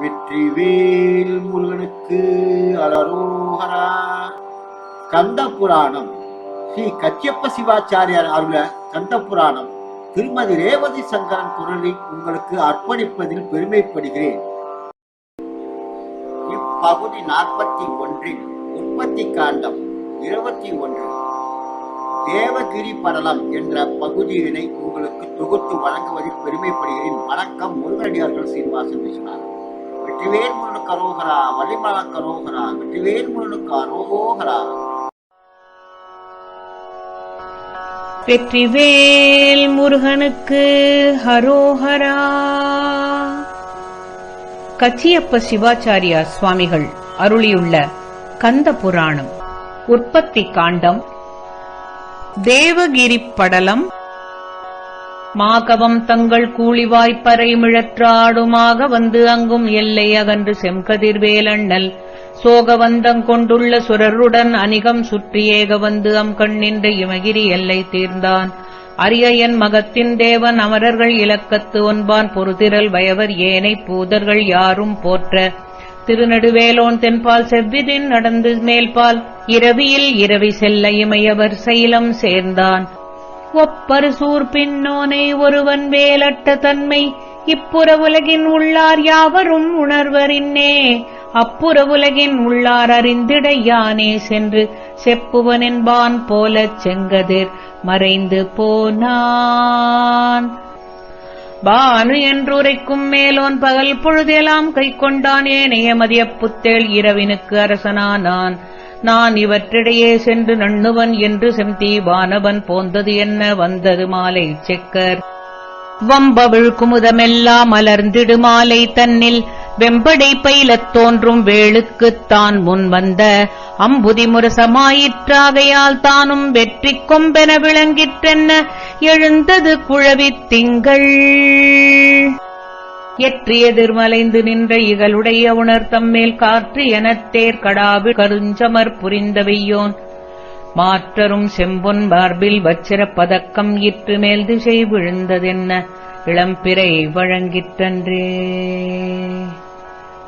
வெற்றிவேல் முருகனுக்கு அலரோகரா. கந்த புராணம் ஸ்ரீ கச்சியப்ப சிவாச்சாரியார் அருள கந்த புராணம் திருமதி ரேவதி சங்கரன் குரலை உங்களுக்கு அர்ப்பணிப்பதில் பெருமைப்படுகிறேன். இப்பகுதி நாற்பத்தி ஒன்றில் உற்பத்தி காண்டம் இருபத்தி ஒன்று. தேவகிரி படலம் என்ற பகுதியினை உங்களுக்கு தொகுத்து வழங்குவதில் பெருமைப்படுகிறேன். வணக்கம் முருகனடியார்கள் சீனிவாசன் விஸ்வநாதன் வெற்றிவேல் முருகனுக்கு அரோகரா வள்ளிமலா கரோகரா வெற்றிவேல் முருகனுக்கு அரோகரா வெற்றிவேல் முருகனுக்கு ஹரோஹரா. கச்சியப்ப சிவாச்சாரியா சுவாமிகள் அருளியுள்ள கந்த புராணம் உற்பத்தி காண்டம் தேவகிரி படலம் மாகவம் தங்கள் கூலிவாய்ப்பறை மிழற்றாடுமாக வந்து அங்கும் எல்லை அகன்று செம்கதிர்வேலண்ணல் சோகவந்தங் கொண்டுள்ள சுரருடன் அணிகம் சுற்றி ஏக வந்து அம் கண்ணின்ற இமகிரி எல்லை தீர்ந்தான். அரியன் மகத்தின் தேவன் அமரர்கள் இலக்கத்து ஒன்பான் பொறுதிரல் வயவர் ஏனை பூதர்கள் யாரும் போற்ற. திருநடுவேலோன் தென்பால் செவ்விதின் நடந்து மேல்பால். இரவியில் இரவி செல்ல இமையவர் சைலம் சேர்ந்தான். ஒப்பருசூர் பின்னோனை ஒருவன் வேலட்ட தன்மை இப்புற உலகின் உள்ளார் யாவரும் உணர்வரின்னே அப்புற உலகின் உள்ளார் அறிந்திட யானே சென்று செப்புவனென்பான் போலச் செங்கதிர் மறைந்து போனான். பானு என்றுரைக்கும் மேலோன் பகல் பொழுதெல்லாம் கை கொண்டான் ஏனைய மதியப் புத்தேள் இரவினுக்கு அரசனானான். நான் இவற்றிடையே சென்று நண்ணுவன் என்று செம்தி வானவன் போந்தது என்ன? வந்தது மாலை செக்கர். வம்பவிழ் குமுதமெல்லாம் மலர்ந்திடு மாலை தன்னில். வெம்படை பயிலத் தோன்றும் வேளுக்குத் தான் முன் வந்த. அம்புதி முரசமாயிற்றாகையால் தானும் வெற்றி கொம்பென விளங்கிற்றென்ன? எழுந்தது குழவித் திங்கள். எற்றி எதிர்மலைந்து நின்ற இகலுடைய உணர்த்தம் மேல் காற்று எனத் தேர் கருஞ்சமர் புரிந்தவையோன் மாற்றரும் செம்பொன் மார்பில் வச்சிரப் பதக்கம் இற்று மேல் திசை விழுந்ததென்ன? இளம்பிறை வழங்கிற்றன்றே.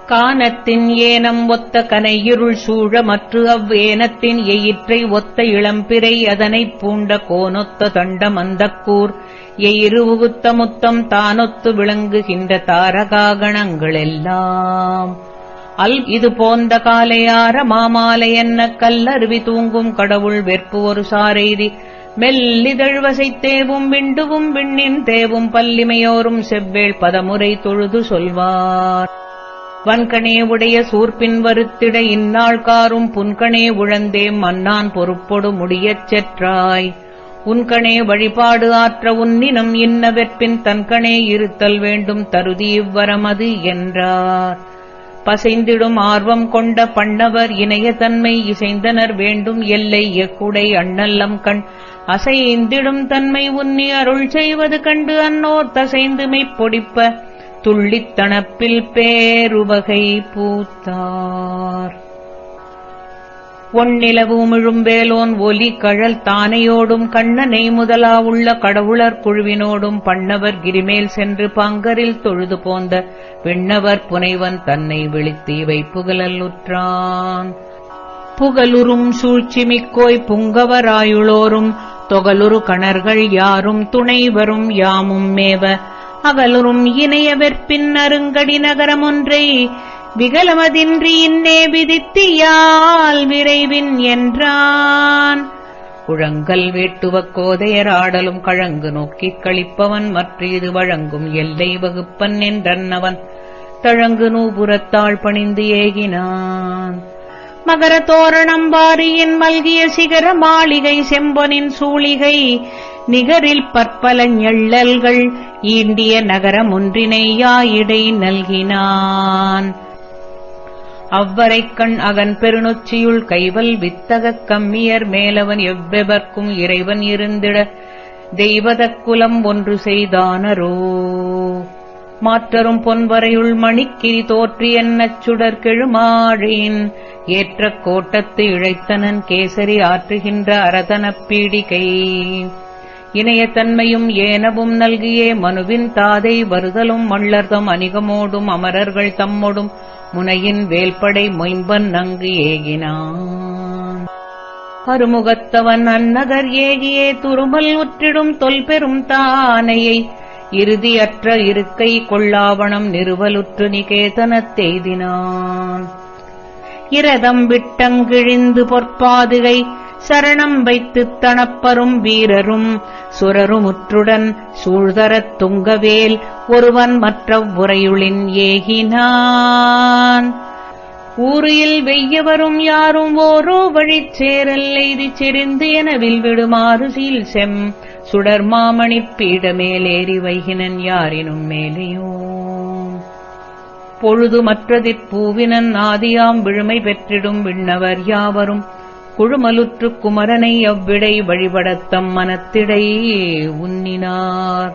கானத்தின் ஏனம் ஒத்த கனையிருள் சூழ மற்று அவ்வேனத்தின் எயிற்றை ஒத்த இளம்பிறை அதனைப் பூண்ட கோனொத்த தண்டம் அந்தக்கூர் எயிறு உகுத்த முத்தம் தானொத்து விளங்குகின்ற தாரகாகணங்களெல்லாம். அல் இது போந்த காலையார மாமாலை என்ன கல்லருவி தூங்கும் கடவுள் வெற்பு ஒரு சாரெய்தி. மெல்லிதழ்வசை தேவும் விண்டுவும் விண்ணின் தேவும் பல்லிமையோரும் செவ்வேள் பதமுறை தொழுது சொல்வார். வன்கணே உடைய சூர்பின் வருத்திட இந்நாள் காரும் புன்கணே உழந்தே மன்னான் பொறுப்பொடு முடியச் செற்றாய். உன்கணே வழிபாடு ஆற்ற உன்னினம் இன்னவெற்பின் தன்கணே இருத்தல் வேண்டும் தருதி இவ்வரமது என்றார். பசைந்திடும் ஆர்வம் கொண்ட பண்ணவர் இணையதன்மை இசைந்தனர் வேண்டும் எல்லை எக்குடை அண்ணல்லம் கண். அசைந்திடும் தன்மை உன்னி அருள் செய்வது கண்டு அன்னோர் தசைந்துமை துள்ளித் தணப்பில் பேருவகை பூத்தார். ஒன்னிலவு வேலோன் ஒலி கழல் தானையோடும் கண்ணனை முதலா உள்ள கடவுளர் குழுவினோடும் பண்ணவர் கிரிமேல் சென்று பங்கரில் தொழுது போந்த விண்ணவர் புனைவன் தன்னை விழித்து இவை புகழல்லுற்றான் புகலுறும் சூழ்ச்சிமிக்கோய் புங்கவராயுளோரும் தொகலுறு கணர்கள் யாரும் துணைவரும் யாமும் மேவ அகலுறும் இணைய வெற்பின் அருங்கடி நகரமொன்றை விகலமதின்றி இன்னே விதித்தியால் விரைவின் என்றான். குழங்கல் வேட்டுவக் கோதையராடலும் கழங்கு நோக்கிக் கழிப்பவன் மற்ற இது வழங்கும் எல்லை வகுப்பன் என்றன்னவன். தழங்கு நூபுரத்தாள் பணிந்து ஏகினான். மகர தோரணம் வாரியின் மல்கிய சிகர மாளிகை செம்பொனின் சூளிகை நிகரில் பற்பல ஞள்ளல்கள் ஈண்டிய நகரம் ஒன்றினை யாயிடை நல்கினான். அவ்வரைக்கண் அகன் பெருநொச்சியுள் கைவல் வித்தகக் கம்மியர் மேலவன் எவ்வெவர்க்கும் இறைவன் இருந்திட தெய்வதக் குலம் ஒன்று செய்தானரோ. மாற்றரும் பொன்வரையுள் மணிக்கிரி தோற்றி என்னச் சுடர் கெழுமாழின். ஏற்ற கோட்டத்து இழைத்தனன் கேசரி ஆற்றுகின்ற அரதனப் பீடிகை. இணையத்தன்மையும் ஏனவும் நல்கியே மனுவின் தாதை வருதலும் மள்ளர்தம் அணிகமோடும் அமரர்கள் தம்மொடும் முனையின் வேல்படை மொயம்பன் நங்கு ஏகினான். அருமுகத்தவன் அந்நகர் ஏகியே துருமல் உற்றிடும் தொல்பெரும் தானையை இறுதியற்ற இருக்கை கொள்ளாவணம் நிறுவலுற்று நிகேதனத்தெய்தினான் இரதம் விட்டங்கிழிந்து பொற்பாதுகை சரணம் வைத்துத் தணப்பரும் வீரரும் சுரருமுற்றுடன் சூழ்தரத் துங்கவேல் ஒருவன் மற்ற உரையுளின் ஏகினான். ஊரில் வெய்யவரும் யாரும் ஓரோ வழிச் சேரல் செறிந்து என வில்விடுமாறு சீல் செம். சுடர் மாமணிப் பீடமேலேறி வைகினன் யாரினும் மேலேயோ. பொழுது மற்றதிற் பூவினன் ஆதியாம் விழுமை பெற்றிடும் விண்ணவர் யாவரும் குழுமலுற்று குமரனை அவ்விடை வழிபடத்தம் மனத்திடை உன்னினார்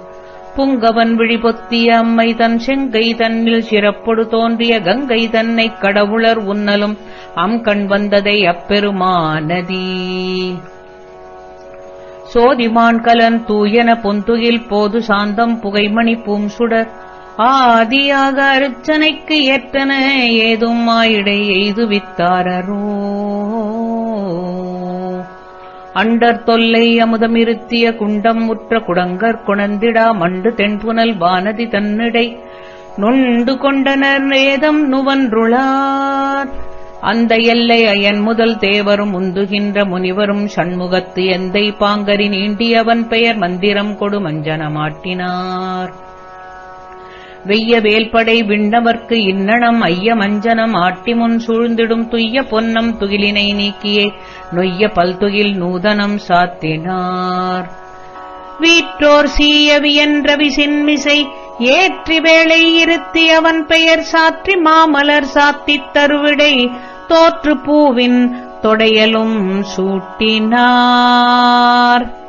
புங்கவன் விழிபொத்திய அம்மை தன் செங்கை தன்னில் சிறப்பொடு தோன்றிய கங்கை தன்னைக் கடவுளர் உன்னலும். அம் கண் வந்ததை அப்பெருமானதி. சோதிமான் கலன் தூயன பொந்துகில் போது சாந்தம் புகைமணி பூம் சுடர் ஆதியாக அருச்சனைக்கு ஏற்றன ஏதும் ஆயிடை எய்துவித்தாரரோ. அண்டர் தொல்லை அமுதமிருத்திய குண்டம் முற்ற குடங்கற் குணந்திடா மண்டு தென்புனல் வானதி தன்னிடை. நொண்டு கொண்டனர் ஏதம் நுவன்றுளார். அந்த எல்லை அயன் முதல் தேவரும் உந்துகின்ற முனிவரும் சண்முகத்து எந்தை பாங்கரி நீண்டியவன் பெயர் மந்திரம் கொடு மஞ்சனமாட்டினார். வெய்ய வேல்படை விண்ணவர்க்கு இன்னணம் ஐய மஞ்சனம் ஆட்டிமுன் சூழ்ந்திடும் துய்ய பொன்னம் துகிலினை நீக்கியே. நொய்ய பல்துகில் நூதனம் சாத்தினார். வீற்றோர் சீயவியன்றவி சின்மிசை ஏற்றி வேளை இருத்தி அவன் பெயர் சாற்றி மாமலர் சாத்தித் தருவிடை. தோற்று பூவின் தொடையலும் சூட்டினார்.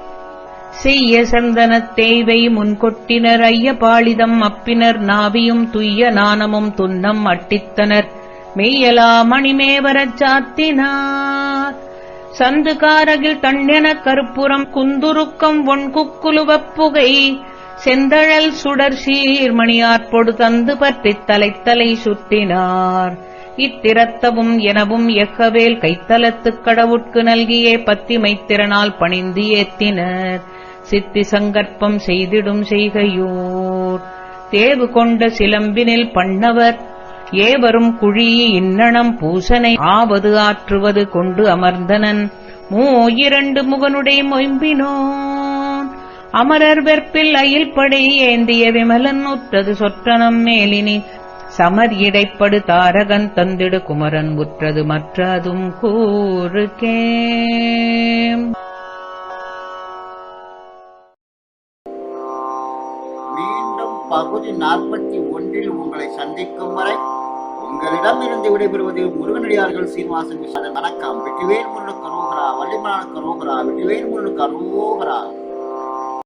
செய்ய சந்தனத் தேவை முன்கொட்டினர் ஐய பாளிதம் அப்பினர் நாவியும் துய்ய நாணமும் துன்னம் அட்டித்தனர். மெய்யலா மணிமேவரச் சாத்தினார். சந்து காரகில் தண்ணெனக் கருப்புறம் குந்துருக்கம் ஒண்குக்குலுவப் புகை. செந்தழல் சுடர் சீர்மணியாற்பொடு தந்து பற்றித் தலைத்தலை சுட்டினார். இத்திரத்தவும் எனவும் எக்கவேல் கைத்தலத்துக் கடவுட்கு நல்கியே பத்திமைத்திறனால் பணிந்து ஏத்தினர். சித்தி சங்கற்பம் செய்திடும் செய்கையோர். தேவு கொண்ட சிலம்பினில் பண்ணவர் ஏவரும் குழி இன்னணம் பூசனை ஆவது ஆற்றுவது கொண்டு அமர்ந்தனன். மூ இரண்டு முகனுடை மொயம்பினோன். அமரர் வெற்பில் அயில் படை ஏந்திய விமலன் உற்றது சொற்றனம் மேலினி. சமர் இடைப்படு தாரகன் தந்திடு குமரன் உற்றது மற்றதும் கூறுகே மீண்டும் பகுதி நாற்பத்தி ஒன்றில் உங்களை சந்திக்கும் வரை உங்களிடம் இருந்து விடைபெறுவது முருகனடியார்கள் சீனிவாசன் விசாரன் வணக்கம். வெற்றிவேல் முருகனுக்கு கரோகரா வள்ளிமலான கரோகரா வெற்றிவேல் முருகனுக்கு கரோகரா.